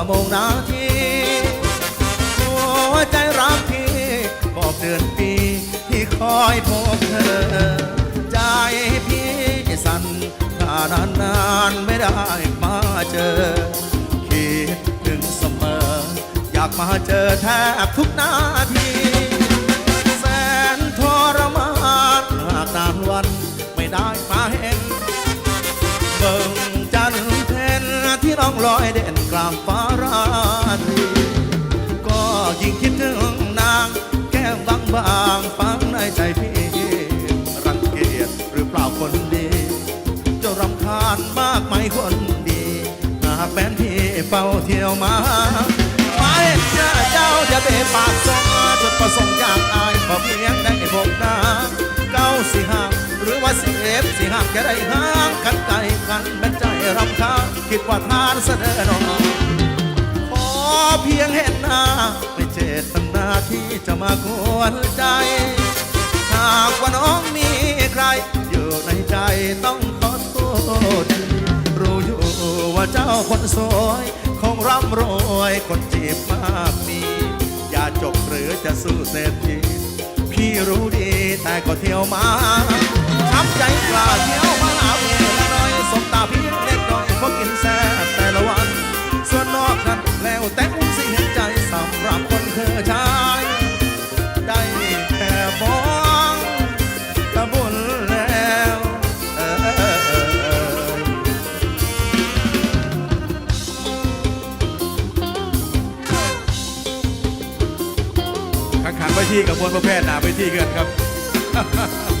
ชั่วโมงนาทีหัวใจรักพี่บอกเดือนปีที่คอยพบเธอ ใจพี่สั่นถ้านานนานไม่ได้มาเจอ คิดถึงเสมอ อยากมาเจอแทบทุกนาทีแสนทรมานหากนานวันไม่ได้มาเห็นเบิ่งจันเพนที่ร้องลอยเด่น กลางฟ้าราตรีก็ยิ่งคิดถึงนาง แก้มบางบางฟังในใจพี่ รังเกียจหรือเปล่าคนดีเจะรำคาญมากไหมคนดีหากแฟนพี่เฝ้าเที่ยวมาไม่เจอเจ้าจะเบปากสองจุดประสงค์จากอายก็เพียงได้พบหน้าเก้าสิห้าหรือว่าสิเอฟสิหักจะได้ห่างกันไกลกันเป็นใจรำคาญคิดว่าทานเสนอน้องขอ เพียงเห็นหน้า ไม่เจตนาที่จะมากวนใจ หากว่าน้องมีใคร อยู่ในใจต้องขอโทษ รู้อยู่ว่าเจ้าคนสวยคงร่ำรวยคนจีบมากมีอย่าจบหรือจะสู้เศรษฐีพี่รู้ดีแต่ก็เที่ยวมาช้ำใจกล้าเที่ยวมาหาเวลาน้อยสบตาพียงเล็กน้อยเพราะกินแซ่แต่ละวัน ส่วนนอกนั้นแล้วแต่ ข้างๆไปที่กับมวลประเภทหนาไปที่กันครับ